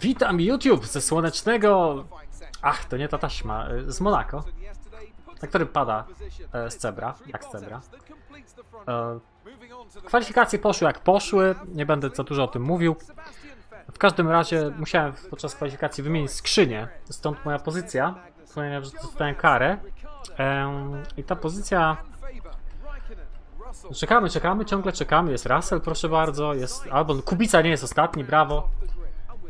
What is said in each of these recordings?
Witam YouTube ze słonecznego... Ach, to nie ta taśma, y, z Monako, na którym pada e, z cebra, jak z cebra. E, kwalifikacje poszły jak poszły, nie będę za dużo o tym mówił. W każdym razie musiałem podczas kwalifikacji wymienić skrzynię, stąd moja pozycja, ponieważ dostałem karę. I ta pozycja... Czekamy, czekamy, ciągle czekamy. Jest Russell, proszę bardzo, jest... Albo Kubica nie jest ostatni, brawo.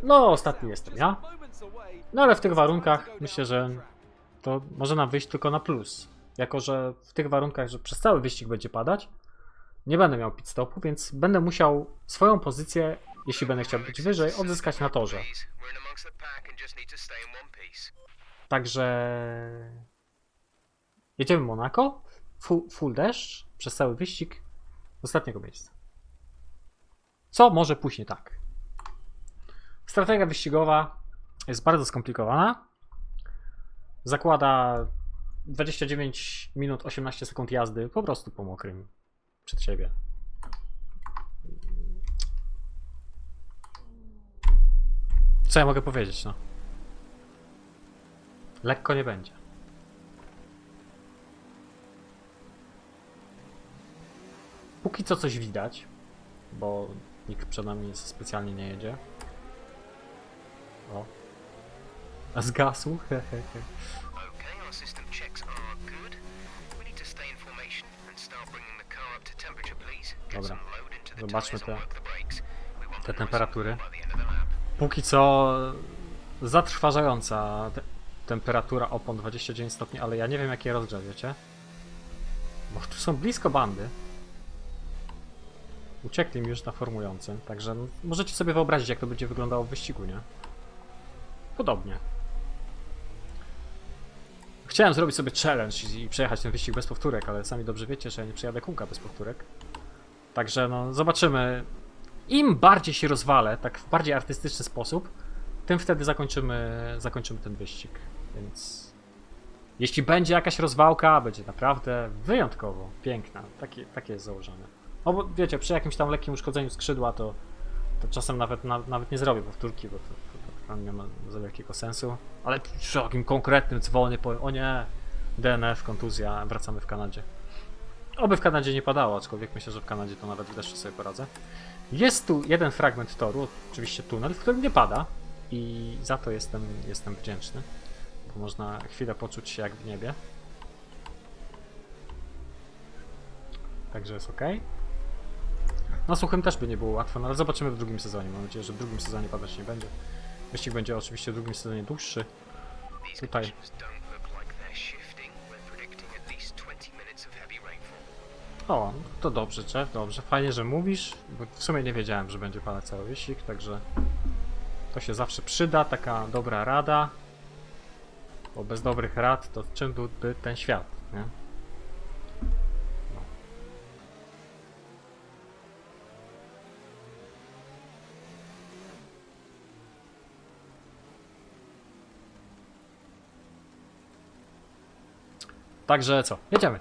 No, ostatni jestem ja. No ale w tych warunkach myślę, że to może nam wyjść tylko na plus. Jako, że w tych warunkach, że przez cały wyścig będzie padać, nie będę miał pit stopu, więc będę musiał swoją pozycję, jeśli będę chciał być wyżej, odzyskać na torze. Także jedziemy Monaco, full, full przez cały wyścig ostatniego miejsca. Co może później tak? Strategia wyścigowa jest bardzo skomplikowana. Zakłada 29 minut 18 sekund jazdy po prostu po mokrym przed siebie. Co ja mogę powiedzieć, no? Lekko nie będzie. Póki co coś widać, bo nikt przed nami specjalnie nie jedzie. O. A zgasł? Hehehe. Okay, our system checks are good. We need to stay in formation and start bringing the car up to temperature, please. Get Dobra. some load into the Zobaczmy tires and te- work the brakes. We want te the temperatury. by the end of the lap. Póki co zatrważająca te temperatura opon 29 stopni, ale ja nie wiem jakie rozgrzew, wiecie? Bo tu są blisko bandy. Uciekli mi już na formującym, także możecie sobie wyobrazić jak to będzie wyglądało w wyścigu, nie? Podobnie. Chciałem zrobić sobie challenge i i przejechać ten wyścig bez powtórek, ale sami dobrze wiecie, że ja nie przejadę kółka bez powtórek. Także no, zobaczymy. Im bardziej się rozwalę, tak w bardziej artystyczny sposób, tym wtedy zakończymy, zakończymy ten wyścig. Więc jeśli będzie jakaś rozwałka, będzie naprawdę wyjątkowo piękna. Takie, takie jest założenie. No bo wiecie, przy jakimś tam lekkim uszkodzeniu skrzydła to, to czasem nawet, na, nawet nie zrobię powtórki, bo to, to, to nie ma za wielkiego sensu. Ale przy takim konkretnym dzwonie powiem, o nie, DNF, kontuzja, wracamy w Kanadzie. Oby w Kanadzie nie padało, aczkolwiek myślę, że w Kanadzie to nawet w deszczu sobie poradzę. Jest tu jeden fragment toru, oczywiście tunel, w którym nie pada i za to jestem, jestem wdzięczny, bo można chwilę poczuć się jak w niebie. Także jest ok. Na suchym też by nie było łatwo, no ale zobaczymy w drugim sezonie. Mam nadzieję, że w drugim sezonie padać nie będzie. Wyścig będzie oczywiście w drugim sezonie dłuższy. Tutaj. conditions don't look like they're shifting. We're predicting at least 20 minutes of heavy rainfall. O, to dobrze, Jeff, dobrze. Fajnie, że mówisz, bo w sumie nie wiedziałem, że będzie padać cały wyścig, także to się zawsze przyda, taka dobra rada. Bo bez dobrych rad, to czym byłby ten świat, nie? Także co, jedziemy.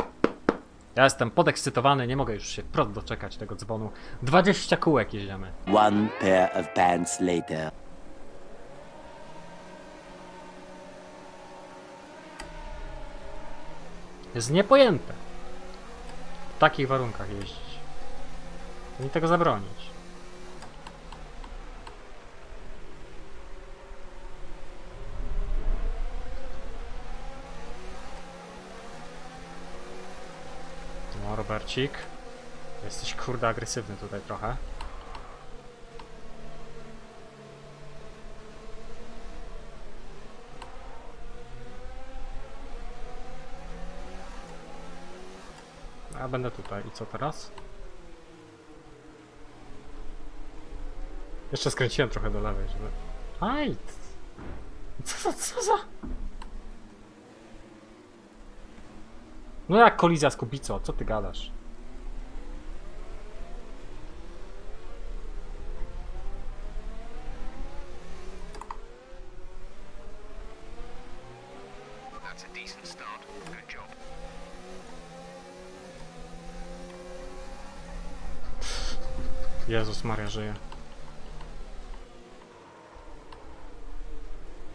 Ja jestem podekscytowany, nie mogę już się wprost doczekać tego dzwonu. 20 kółek jedziemy. One pair of pants later. Jest niepojęte. W takich warunkach jeździć. Nie tego zabronić. Jesteś kurde agresywny tutaj trochę. A będę tutaj. I co teraz? Jeszcze skręciłem trochę do lewej, żeby... Aj! Co za... Co za... No jak kolizja z Kubico, co ty gadasz? That's a decent start. Good job. Jezus Maria żyje.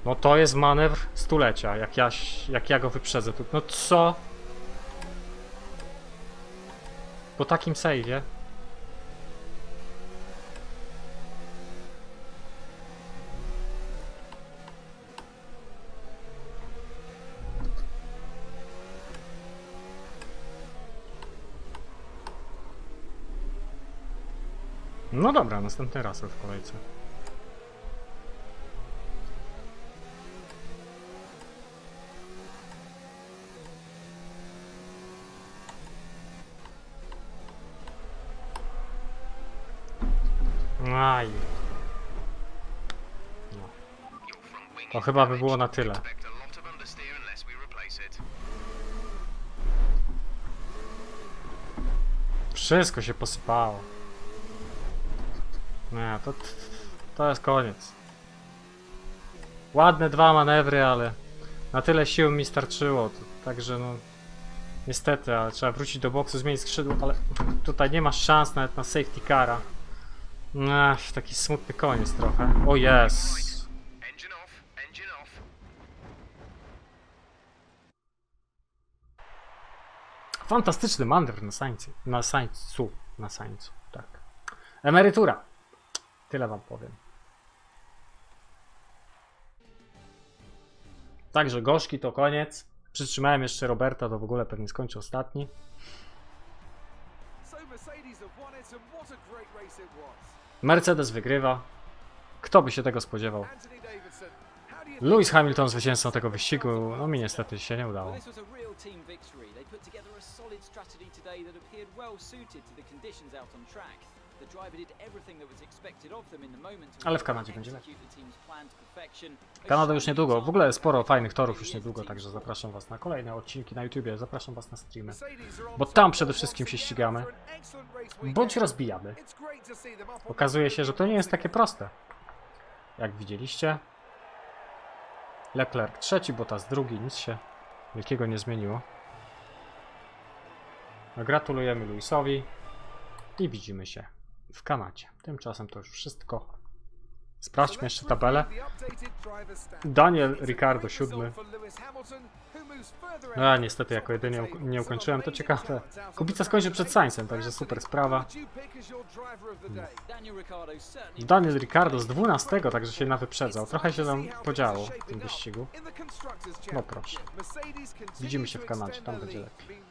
No to jest manewr stulecia, jak ja, jak ja go wyprzedzę. No co? Po takim sejwie. No dobra, następny raz w kolejce. Aj. No. To chyba by było na tyle. Wszystko się posypało. Nie, to, to jest koniec. Ładne dwa manewry, ale na tyle sił mi starczyło. To, także no. Niestety, ale trzeba wrócić do boksu, zmienić skrzydło, ale tutaj nie ma szans nawet na safety cara. Ech, taki smutny koniec trochę. O jest. Engine off. Fantastyczny manewr na sańcu. Na sańcu. Na sańcu, tak. Emerytura. Tyle wam powiem. Także gorzki to koniec. Przytrzymałem jeszcze Roberta, to w ogóle pewnie skończy ostatni. Mercedes wygrywa. Kto by się tego spodziewał? Lewis Hamilton zwycięzcą tego wyścigu. No mi niestety się nie udało. Well, this was a real team victory. They put together a solid strategy today that appeared well suited to the conditions out on track. Ale w Kanadzie będzie. A Kanada już niedługo. W ogóle sporo fajnych torów już niedługo, także zapraszam was na kolejne odcinki na YouTubie, zapraszam was na streamy. Bo tam przede wszystkim się ścigamy. Bądź rozbijamy. Okazuje się, że to nie jest takie proste. Jak widzieliście. Leclerc trzeci, Bottas drugi, nic się wielkiego nie zmieniło. No, Gratulujemy Luisowi i widzimy się w Kanadzie. Tymczasem to już wszystko. Sprawdźmy jeszcze tabelę. Daniel Ricciardo siódmy. No, a niestety jako jedynie nie ukończyłem, to ciekawe. Kubica skończy przed Sainzem, także super sprawa. Daniel Ricciardo z 12, także się na wyprzedzał. Trochę się tam podziało w tym wyścigu. No proszę. Widzimy się w Kanadzie, tam będzie lepiej.